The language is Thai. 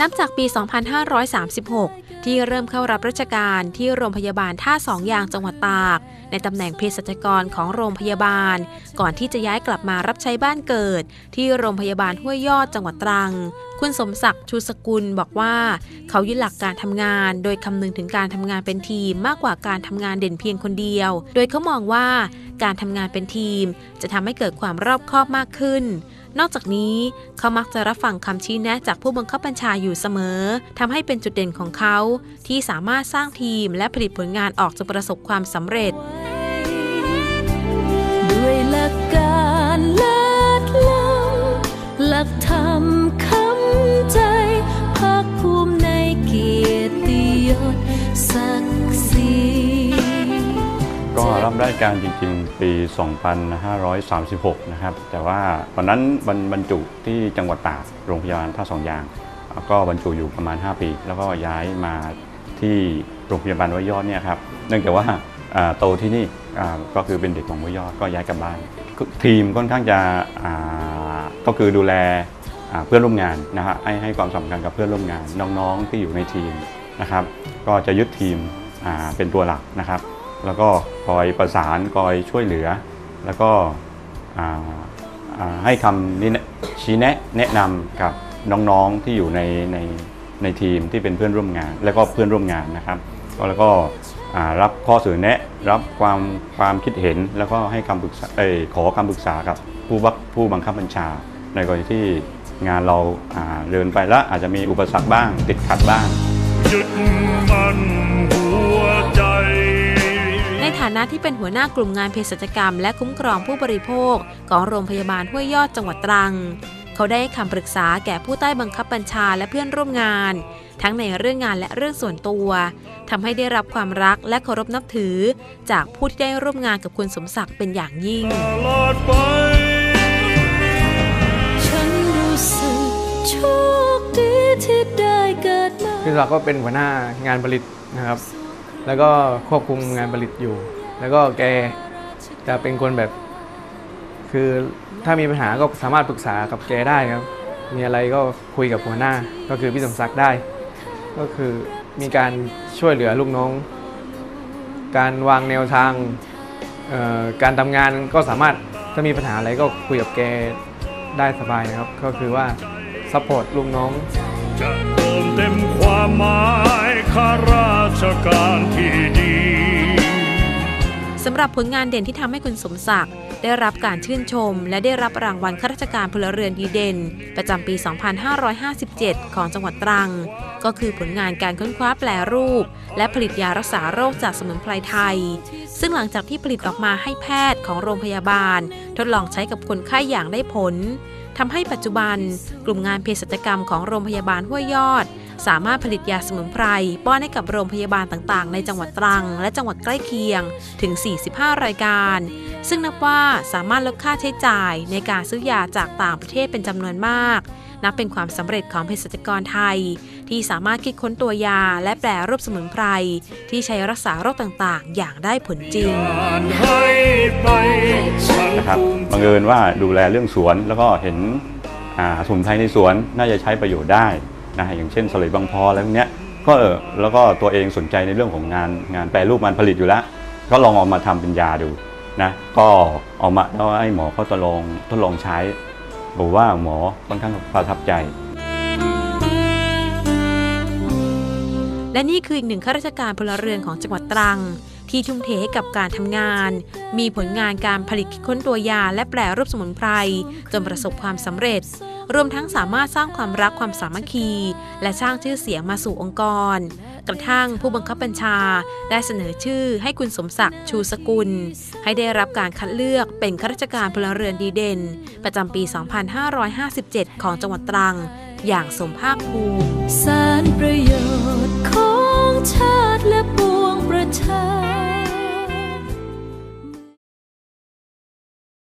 นับจากปี 2536 ที่เริ่มเข้ารับราชการที่โรงพยาบาลท่าสองยางจังหวัดตาก ในตำแหน่งเภสัชกรของโรงพยาบาล ก่อนที่จะย้ายกลับมารับใช้บ้านเกิด ที่โรงพยาบาลห้วยยอดจังหวัดตรัง คุณสมศักดิ์ชูสกุลบอกว่า เขายึดหลักการทำงาน โดยคำนึงถึงการทำงานเป็นทีมมากกว่าการทำงานเด่นเพียงคนเดียว โดยเขามองว่า การทำงานเป็นทีม จะทำให้เกิดความรอบคอบมากขึ้น นอกจากนี้เขามักจะรับฟังคำชี้แนะจากผู้บังคับบัญชาอยู่เสมอทำให้เป็นจุดเด่นของเขา ที่สามารถสร้างทีมและผลิตผลงานออกจนประสบความสำเร็จ ด้วยหลักการเลิศล้ำหลักธรรมคำใจภาคภูมิในเกียรติยศศักดิ์ รับราชการจริงๆ ปี 2536 นะครับ แต่ว่าตอนนั้นบรรจุที่จังหวัดตากโรงพยาบาลท่าสองยาง ก็บรรจุอยู่ประมาณ 5 ปี แล้วก็ย้ายมาที่โรงพยาบาลห้วยยอดเนี่ยครับ เนื่องจากว่าโตที่นี่ก็คือเป็นเด็กของห้วยยอดก็ย้ายกลับบ้าน ทีมค่อนข้างจะก็คือดูแลเพื่อนร่วมงานนะฮะให้ให้ความสำคัญกับเพื่อนร่วมงานน้องๆที่อยู่ในทีมนะครับ ก็จะยึดทีมเป็นตัวหลักนะครับ แล้วก็คอยประสานคอยช่วยเหลือ แล้วก็ให้คำชี้แนะแนะนำกับน้องๆที่อยู่ในในในทีมที่เป็นเพื่อนร่วมงาน แล้วก็เพื่อนร่วมงานนะครับก็แล้วก็รับข้อเสนอแนะรับความความคิดเห็นแล้วก็ให้คำปรึกษาเอยขอคำปรึกษากับผู้บังผู้บังคับบัญชา ในกรณีที่งานเราอ่าเดินไปแล้วอาจจะมีอุปสรรคบ้าง ติดขัดบ้าง นฐานะที่เป็นหัวหน้ากลุ่มงานเภสัชกรรม และคุ้มครองผู้บริโภค ของโรงพยาบาลห้วยยอดจังหวัดตรัง เขาได้ให้คำปรึกษาแก่ผู้ใต้บังคับบัญชาและเพื่อนร่วมงาน ทั้งในเรื่องงานและเรื่องส่วนตัวทำให้ได้รับความรักและเคารพนับถือ จากผู้ที่ได้ร่วมงานกับคุณสมศักดิ์เป็นอย่างยิ่งตลอดไปฉันรู้สึกโชคดีที่ได้เกิดมาพี่ศักดิ์ก็เป็นหัวหน้างานผลิตนะครับ แล้วก็ควบคุมงานผลิตอยู่ แล้วก็แกจะเป็นคนแบบ คือถ้ามีปัญหาก็สามารถปรึกษากับแกได้ครับ มีอะไรก็คุยกับหัวหน้า ก็คือพี่สมศักดิ์ได้ ก็คือมีการช่วยเหลือลูกน้อง การวางแนวทางการทำงานก็สามารถถ้ามีปัญหาอะไรก็คุยกับแกได้สบายนะครับ ก็คือว่าซัพพอร์ตลูกน้องจะเติมเต็มความหมายข้าราชการที่ดี สำหรับผลงานเด่นที่ทำให้คุณสมศักดิ์ ได้รับการชื่นชม และได้รับรางวัลข้าราชการพลเรือนดีเด่น ประจำปี 2557 ของจังหวัดตรัง ก็คือผลงานการค้นคว้าแปลรูป และผลิตยารักษาโรคจากสมุนไพรไทย ซึ่งหลังจากที่ผลิตออกมาให้แพทย์ของโรงพยาบาล ทดลองใช้กับคนไข้อย่างได้ผลทำให้ปัจจุบัน กลุ่มงานเภสัชกรรมของโรงพยาบาลห้วยยอด สามารถผลิตยาสมุนไพรป้อนให้กับโรงพยาบาลต่างๆ ในจังหวัดตรัง และจังหวัดใกล้เคียงถึง 45 รายการ ซึ่งนับว่าสามารถลดค่าใช้จ่ายในการซื้อยาจากต่างประเทศเป็นจำนวนมาก นับเป็นความสำเร็จของเภสัชกรไทย ที่สามารถคิดค้นตัวยาและแปรรูปสมุนไพรที่ใช้รักษาโรคต่างๆ อย่างได้ผลจริงนะครับบังเอิญว่าดูแลเรื่องสวนแล้วก็เห็นสมุนไพรในสวนน่าจะใช้ประโยชน์ได้ นะอย่างเช่นสลิดบางพออะไรพวกเนี้ยก็เออแล้วก็ตัวเองสนใจในเรื่องของงานงานแปรรูปงานผลิตอยู่แล้ว ก็ลองเอามาทำเป็นยาดูนะก็เอามาแล้วให้หมอเขาทดลองทดลองใช้บอกว่าหมอค่อนข้างประทับใจ และนี่คืออีกหนึ่งข้าราชการพลเรือนของจังหวัดตรัง ที่ทุ่มเทให้กับการทำงาน มีผลงานการผลิตคิดค้นตัวยาและแปรรูปสมุนไพร จนประสบความสำเร็จ รวมทั้งสามารถสร้างความรักความสามัคคี และสร้างชื่อเสียงมาสู่องค์กร กระทั่งผู้บังคับบัญชาได้เสนอชื่อให้คุณสมศักดิ์ชูสกุล ให้ได้รับการคัดเลือกเป็นข้าราชการพลเรือนดีเด่น ประจำปี 2557 ของจังหวัดตรัง อย่างสมภาคภูมิสารประโยชน์ของชาติและปวง ประชา